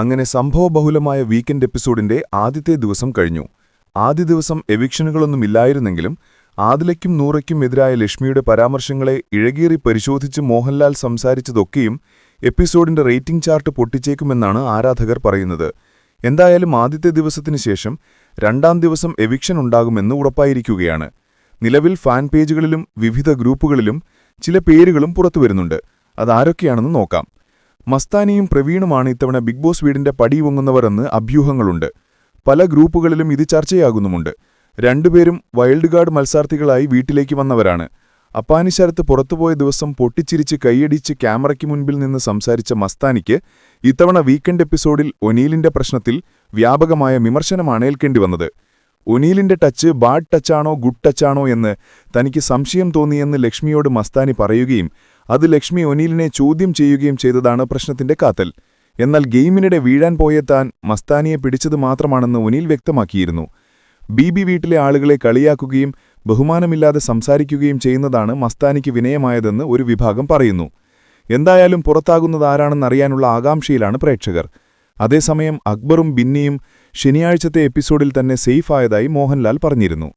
അങ്ങനെ സംഭവബഹുലമായ വീക്കെൻഡ് എപ്പിസോഡിന്റെ ആദ്യത്തെ ദിവസം കഴിഞ്ഞു. ആദ്യ ദിവസം എവിക്ഷനുകളൊന്നുമില്ലായിരുന്നെങ്കിലും ആദിലയ്ക്കും നൂറയ്ക്കും എതിരായ ലക്ഷ്മിയുടെ പരാമർശങ്ങളെ ഇഴകീറി പരിശോധിച്ച് മോഹൻലാൽ സംസാരിച്ചതൊക്കെയും എപ്പിസോഡിന്റെ റേറ്റിംഗ് ചാർട്ട് പൊട്ടിച്ചേക്കുമെന്നാണ് ആരാധകർ പറയുന്നത്. എന്തായാലും ആദ്യത്തെ ദിവസത്തിന് ശേഷം രണ്ടാം ദിവസം എവിക്ഷൻ ഉണ്ടാകുമെന്ന് ഉറപ്പായിരിക്കുകയാണ്. നിലവിൽ ഫാൻ പേജുകളിലും വിവിധ ഗ്രൂപ്പുകളിലും ചില പേരുകളും പുറത്തുവരുന്നുണ്ട്. അതാരൊക്കെയാണെന്ന് നോക്കാം. മസ്താനിയും പ്രവീണുമാണ് ഇത്തവണ ബിഗ് ബോസ് വീടിന്റെ പടിയുവങ്ങുന്നവരെന്ന് അഭ്യൂഹങ്ങളുണ്ട്. പല ഗ്രൂപ്പുകളിലും ഇത് ചർച്ചയാകുന്നുമുണ്ട്. രണ്ടുപേരും വൈൽഡ് കാർഡ് മത്സാർത്ഥികളായി വീട്ടിലേക്ക് വന്നവരാണ്. അപ്പാനിശരത്ത് പുറത്തുപോയ ദിവസം പൊട്ടിച്ചിരിച്ച് കൈയടിച്ച് ക്യാമറയ്ക്ക് മുൻപിൽ നിന്ന് സംസാരിച്ച മസ്താനിക്ക് ഇത്തവണ വീക്കെൻഡ് എപ്പിസോഡിൽ ഒനീലിന്റെ പ്രശ്നത്തിൽ വ്യാപകമായ വിമർശനമാണ് ഏൽക്കേണ്ടി വന്നത്. ഒനീലിന്റെ ടച്ച് ബാഡ് ടച്ചാണോ ഗുഡ് ടച്ചാണോ എന്ന് തനിക്ക് സംശയം തോന്നിയെന്ന് ലക്ഷ്മിയോട് മസ്താനി പറയുകയും അത് ലക്ഷ്മി ഒനീലിനെ ചോദ്യം ചെയ്യുകയും ചെയ്തതാണ് പ്രശ്നത്തിന്റെ കാത്തൽ. എന്നാൽ ഗെയിമിനിടെ വീഴാൻ പോയ താൻ മസ്താനിയെ പിടിച്ചത് മാത്രമാണെന്ന് ഒനീൽ വ്യക്തമാക്കിയിരുന്നു. ബി ബി വീട്ടിലെ ആളുകളെ കളിയാക്കുകയും ബഹുമാനമില്ലാതെ സംസാരിക്കുകയും ചെയ്യുന്നതാണ് മസ്താനിക്ക് വിനയമായതെന്ന് ഒരു വിഭാഗം പറയുന്നു. എന്തായാലും പുറത്താകുന്നത് പുറത്താകുന്നതാരാണെന്നറിയാനുള്ള ആകാംക്ഷയിലാണ് പ്രേക്ഷകർ. അതേസമയം അക്ബറും ബിന്നിയും ശനിയാഴ്ചത്തെ എപ്പിസോഡിൽ തന്നെ സേഫായതായി മോഹൻലാൽ പറഞ്ഞിരുന്നു.